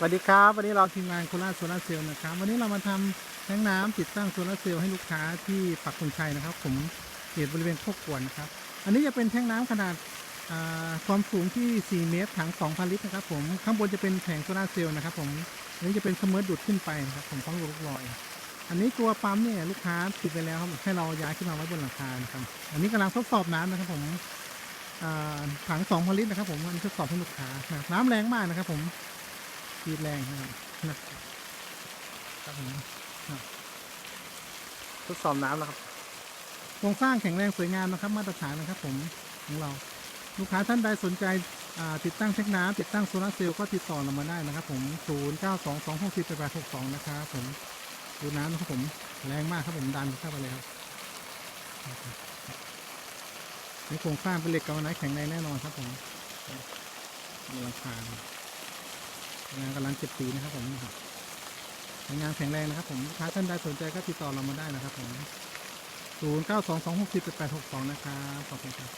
สวัสดีครับวันนี้เราทีมงานโคราชโซลาเซลล์นะครับ วันนี้เรามาทำแทงน้ำติดตั้งโซลาเซลล์ให้ลูกค้าที่ปักธงชัยนะครับ ผมเขตบริเวณโคกกวนนะครับ อันนี้จะเป็นแทงน้ำขนาดความสูงที่ 4 เมตรถัง 2,000 ลิตรนะครับ ผมข้างบนจะเป็นแผงโซลาเซลล์นะครับ ผมอันนี้จะเป็นเสมอดูดขึ้นไปนะครับ ผมต้องลูกลอย อันนี้ตัวปั๊มเนี่ยลูกค้าติดไปแล้วครับให้เราย้ายขึ้นมาไว้บนหลังคานะครับ อันนี้กำลังทดสอบน้ำนะครับ ผมถัง 2,000 ลิตรนะครับ ผมอันนี้ทดสอบให้ลูกค้านะครับน้ำแรงมากนะครับ ผมีดแรงนะครับนะครับผมทดสอบน้ำแล้วครับโครงสร้างแข็งแรงสวยงามนะครับ มาตรฐานนะครับผมของเราลูกค้าท่านใดสนใจติดตั้งเทคน้ำติดตั้งโซลาร์เซลล์ก็ติดต่อเรามาได้นะครับผม 0 9 2 2 6 4 8 6 2 นะครับผม ดูน้ำนะครับผม แรงมากครับผมดันเข้าไปเลยครับนี่โครงสร้างเป็นเหล็กกาวไนท์แข็งแรงแน่นอนครับผมมีราคา งานกำลังเก็บสีนะครับผมนี่ครับงานแข็งแรงนะครับผมถ้าท่านใดสนใจก็ติดต่อเรามาได้นะครับผม 0 9 2 2 6 4 8 8 6 2 นะครับ ขอบคุณครับ